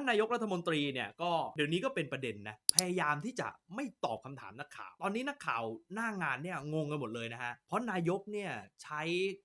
านนายกรัฐมนตรีเนี่ยก็เดี๋ยวนี้ก็เป็นประเด็นนะพยายามที่จะไม่ตอบคำถามนักข่าว ตอนนี้นักข่าวหน้างานเนี่ยงงกันหมดเลยนะฮะเพราะนายกเนี่ยใช้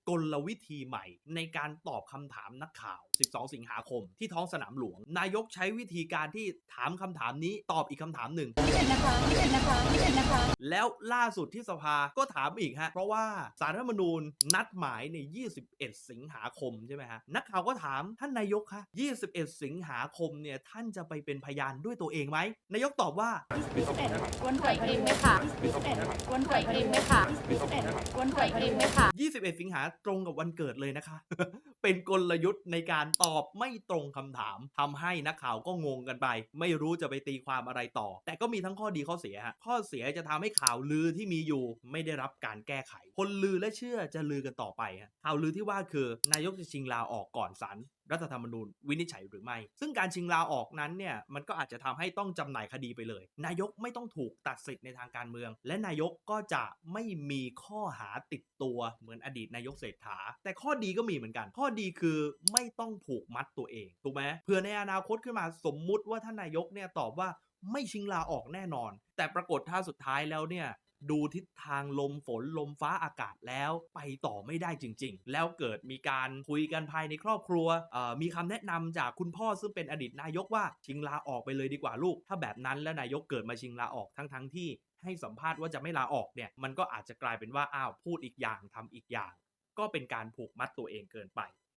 กลวิธีใหม่ในการตอบคำถามนักข่าว 12 สิงหาคม ที่ท้องสนามหลวง นายกใช้วิธีการที่ถามคำถามนี้ตอบอีกคำถามหนึ่งไม่เห็นนะคะไม่เห็นนะคะ ไม่เห็นนะคะแล้วล่าสุดที่สภาก็ถามอีกฮะ เพราะว่าสารรัฐธรรมนูญนัดหมายใน 21 สิงหาคมใช่ไหมฮะ นักข่าวก็ถามท่านนายกคะ21 สิงหาคมเนี่ย ท่านจะไปเป็นพยานด้วยตัวเองไหม นายกตอบว่า 21วันปล่อยเพลงไหมค่ะ21วันปล่อยเพลงไหมค่ะ21วันปล่อยเพลงไหมค่ะ21 สิงหาตรงกับวันเกิดเลยนะคะ เป็นกลยุทธ์ในการตอบไม่ตรงคำถามทำให้นักข่าวก็งงกันไป ไม่รู้จะไปตีความอะไรต่อ แต่ก็มีทั้งข้อดีข้อเสียฮะข้อเสียจะทำให้ข่าวลือที่มีอยู่ไม่ได้รับการแก้ไข คนลือและเชื่อจะลือกันต่อไปฮะข่าวลือที่ว่าคือนายกจะชิงลาออกก่อนศาลรัฐธรรมนูญวินิจฉัยหรือไม่ ซึ่งการชิงลาออกนั้นเนี่ยมันก็อาจจะทำให้ต้องจำหน่ายคดีไปเลย นายกไม่ต้องถูกตัดสิทธิ์ในทางการเมือง และนายกก็จะไม่มีข้อหาติดตัวเหมือนอดีตนายกเศรษฐา แต่ข้อดีก็มีเหมือนกัน ข้อดีคือไม่ต้องผูกมัดตัวเองถูกไหมเผื่อในอนาคตขึ้นมาสมมุติว่าท่านนายกเนี่ยตอบว่า ไม่ชิงลาออกแน่นอน แต่ปรากฏถ้าสุดท้ายแล้วเนี่ยดูทิศทางลมฝนลมฟ้าอากาศแล้วไปต่อไม่ได้จริง ๆ แล้วเกิดมีการคุยกันภายในครอบครัว มีคำแนะนำจากคุณพ่อซึ่งเป็นอดีตนายกว่าชิงลาออกไปเลยดีกว่าลูก ถ้าแบบนั้นแล้วนายกเกิดมาชิงลาออกทั้งๆที่ ให้สัมภาษณ์ว่าจะไม่ลาออกเนี่ยมันก็อาจจะกลายเป็นว่าอ้าวพูดอีกอย่างทำอีกอย่าง ก็เป็นการผูกมัดตัวเองเกินไป